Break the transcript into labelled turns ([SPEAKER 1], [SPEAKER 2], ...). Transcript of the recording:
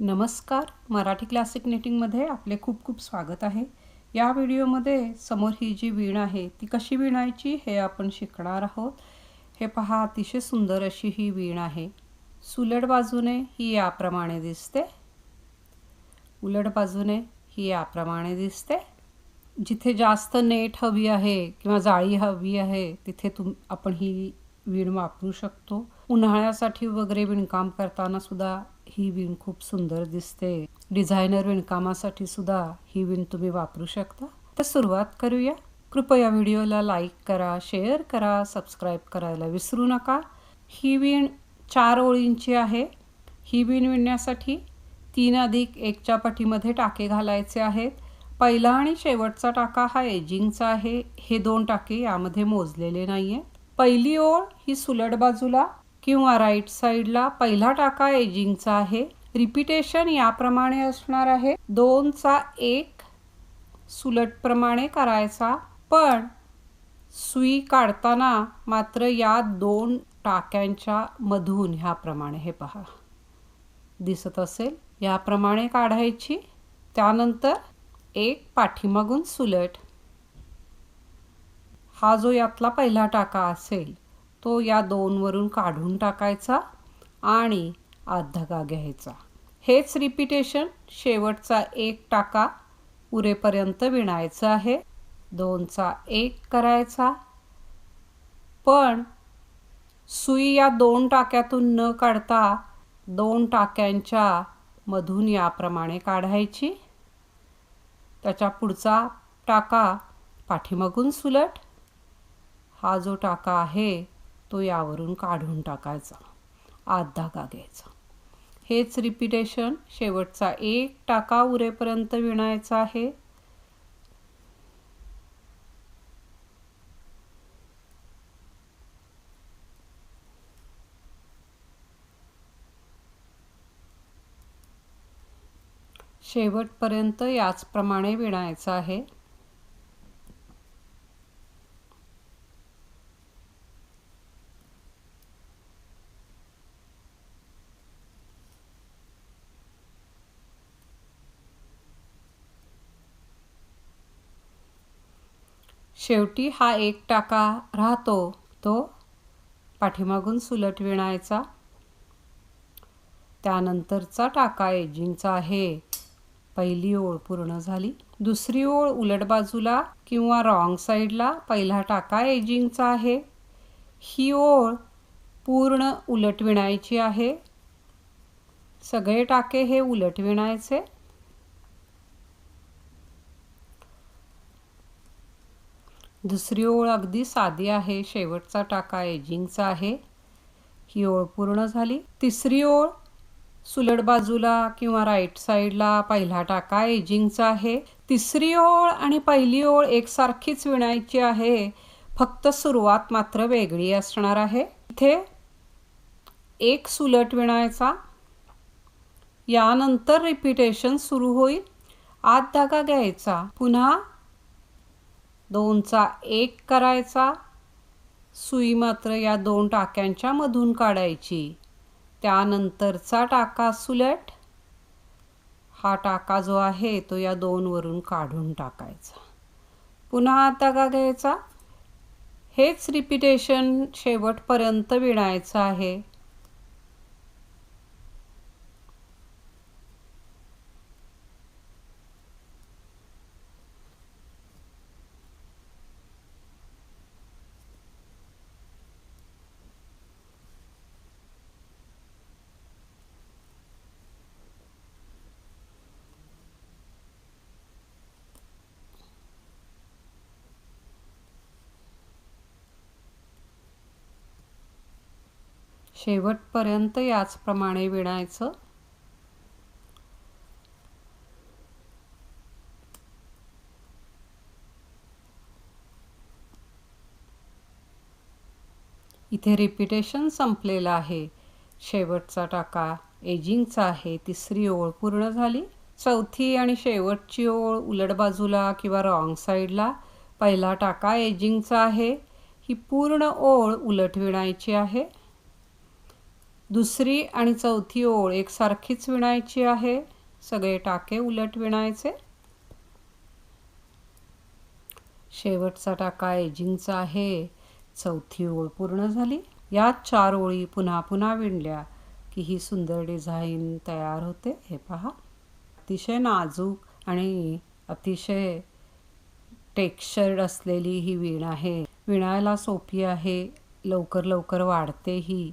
[SPEAKER 1] नमस्कार. मराठी क्लासिक निटिंगमध्ये आपले खूप खूप स्वागत आहे. या व्हिडिओमध्ये समोर ही जी वीण आहे ती कशी विणायची हे आपण शिकणार आहोत. हे पहा अतिशय सुंदर अशी ही वीण आहे. सुलट बाजूने ही याप्रमाणे दिसते. उलट बाजूने ही याप्रमाणे दिसते. जिथे जास्त नेट हवी आहे किंवा जाळी हवी आहे तिथे तुम आपण ही वीण वापरू शकतो. उन्हाळ्यासाठी वगैरे विणकाम करताना सुद्धा ही विण खूप सुंदर दिसते. डिझायनर विणकामासाठी सुद्धा ही विण तुम्ही वापरू शकता. तर सुरुवात करूया. कृपया व्हिडिओला लाईक करा शेअर करा सबस्क्राईब करायला विसरू नका. ही विण चार ओळींची आहे. ही विण विणण्यासाठी तीन अधिक एकच्या पटीमध्ये टाके घालायचे आहेत. पहिला आणि शेवटचा टाका हा एजिंगचा आहे. हे दोन टाके यामध्ये मोजलेले नाही आहेत पहिली ओळ ही सुलट बाजूला किंवा राईट साईडला पहिला टाका एजिंगचा आहे. रिपिटेशन याप्रमाणे असणार आहे. दोनचा एक सुलटप्रमाणे करायचा. पण सुई काढताना मात्र या दोन टाक्यांच्या मधून ह्याप्रमाणे हे पहा. दिसत असेल? याप्रमाणे काढायची. त्यानंतर एक पाठीमागून सुलट. हा जो यातला पहिला टाका असेल तो या दोनवरून काढून टाकायचा आणि अर्धगा घ्यायचा. हेच रिपिटेशन शेवटचा एक टाका. उरेपर्यंत विणायचं आहे. दोनचा एक करायचा. पण सुई या दोन टाक्यातून न काढता दोन टाक्यांच्या मधून याप्रमाणे काढायची. त्याच्या पुढचा टाका पाठीमागून सुलट. हा जो टाका आहे तो यावरून काढून टाकायचा. आत धागा घ्यायचा. हेच रिपिटेशन शेवटचा एक टाका उरेपर्यंत विणायचा आहे. शेवटपर्यंत याचप्रमाणे विणायचं आहे. शेवटी हा एक टाका राहतो तो पाठीमागून सुलट विणायचा. त्यानंतरचा टाका एजिंगचा आहे. पहिली ओळ पूर्ण झाली. दुसरी ओळ उलट बाजूला किंवा रॉंग साईडला पहिला टाका एजिंगचा आहे. ही ओळ पूर्ण उलट विणायची आहे. सगळे टाके हे उलट विणायचे. दुसरी ओळ अगदी साधी आहे शेवटचा टाका एजिंगचा आहे. ही ओळ पूर्ण झाली. तिसरी ओळ सुलट बाजूला किंवा राईट साईडला पहिला टाका एजिंगचा आहे. तिसरी ओळ आणि पहिली ओळ एकसारखीच विणायची आहे. फक्त सुरुवात मात्र वेगळी असणार आहे. इथे एक सुलट विणायचा. यानंतर रिपिटेशन सुरू होईल. आत धागा घ्यायचा. पुन्हा दोनचा एक करायचा. सुई मात्र या दोन टाक्यांच्या मधून काढायची. त्यानंतरचा टाका सुलट. हा टाका जो आहे तो या दोनवरून काढून टाकायचा. पुन्हा आता का घ्यायचा. हेच रिपिटेशन शेवटपर्यंत विणायचं आहे. शेवटपर्यंत याचप्रमाणे विणायचं. इथे रिपिटेशन संपलेलं आहे. शेवटचा टाका. एजिंगचा आहे. तिसरी ओळ पूर्ण झाली. चौथी आणि शेवटची ओळ उलट बाजूला किंवा रॉंग साईडला पहिला टाका एजिंगचा आहे. ही पूर्ण ओळ उलट विणायची आहे. दुसरी आणि चौथी ओळ एकसारखीच विणायची आहे. सगळे टाके उलट विणायचे. शेवटचा टाका एजिंगचा आहे. चौथी ओळ पूर्ण झाली. यात चार ओळी पुन्हा पुन्हा विणल्या की ही सुंदर डिझाईन तयार होते. हे पहा. अतिशय नाजूक आणि अतिशय टेक्स्चर्ड असलेली ही विण आहे. विणायला सोपी आहे. लवकर लवकर वाढते ही.